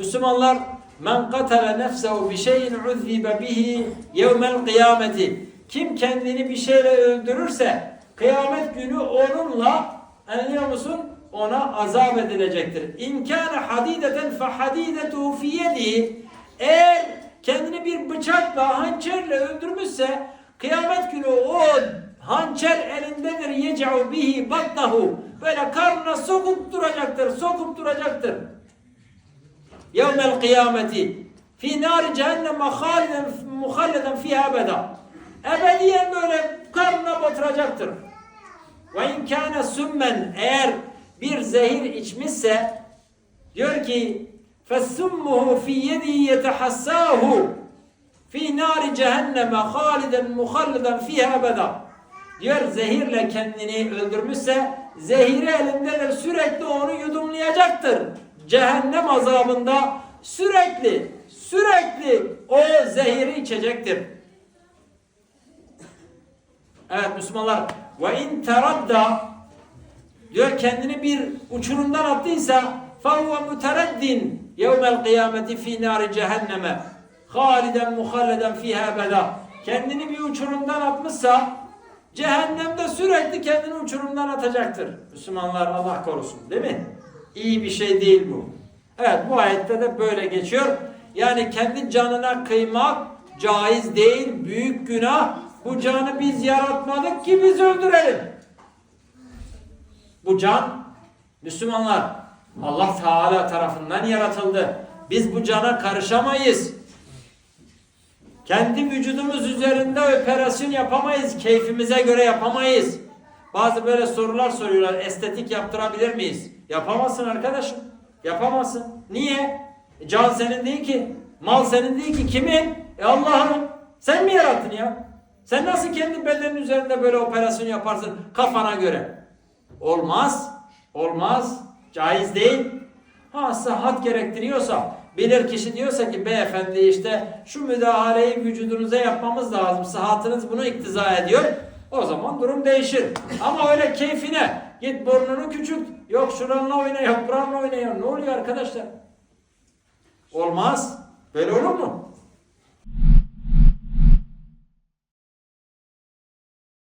Müslümanlar men katale nefsehu bi şeyin uzzibe bihi yevmel kıyameti. Kim kendini bir şeyle öldürürse kıyamet günü onunla anlıyor musun? Ona azap edilecektir. İn kana hadideten fe hadidetuhu fi yedihi. Eğer kendini bir bıçakla, hançerle öldürmüşse kıyamet günü o hançer elindedir. Yec'u bihi batnahu. Böyle karnına sokup duracaktır, sokup duracaktır. Yevmel kıyameti fi nari cehenneme haliden muhalleden fiha ebeda. Ebediyen böyle karnına batıracaktır. Ve in kâne sümmen eğer bir zehir içmişse diyor ki fesummuhu fi yedi yetehassahu fi nari cehenneme haliden muhalleden fiha ebeda. Diyor zehirle kendini öldürmüşse zehiri elindedir sürekli onu yudumlayacaktır Cehennem azabında sürekli sürekli o zehiri içecektir. Evet Müslümanlar ve in teradda diyor kendini bir uçurumdan attıysa فَهُوَ مُتَرَدِّنْ يَوْمَ الْقِيَامَةِ ف۪ي نَارِ cehenneme haliden muhalleden fiha ebeda kendini bir uçurumdan atmışsa cehennemde sürekli kendini uçurumdan atacaktır. Müslümanlar Allah korusun değil mi? İyi bir şey değil bu. Evet bu ayette de böyle geçiyor. Yani kendi canına kıymak caiz değil, büyük günah. Bu canı biz yaratmadık ki biz öldürelim. Bu can Müslümanlar Allah Teala tarafından yaratıldı. Biz bu cana karışamayız. Kendi vücudumuz üzerinde operasyon yapamayız. Keyfimize göre yapamayız. Bazı böyle sorular soruyorlar. Estetik yaptırabilir miyiz? Yapamazsın arkadaşım. Yapamazsın. Niye? E, can senin değil ki. Mal senin değil ki. Kimin? E Allah'ın. Sen mi yarattın ya? Sen nasıl kendi bedenin üzerinde böyle operasyon yaparsın kafana göre? Olmaz. Olmaz. Caiz değil. Ha sıhhat gerektiriyorsa bilir kişi diyorsa ki beyefendi işte şu müdahaleyi vücudunuza yapmamız lazım. Sıhhatınız bunu iktiza ediyor. O zaman durum değişir. Ama öyle keyfine git burnunu küçült. Yok şuranla oyna yok buranla oyna. Ne oluyor arkadaşlar? Olmaz. Böyle olur mu?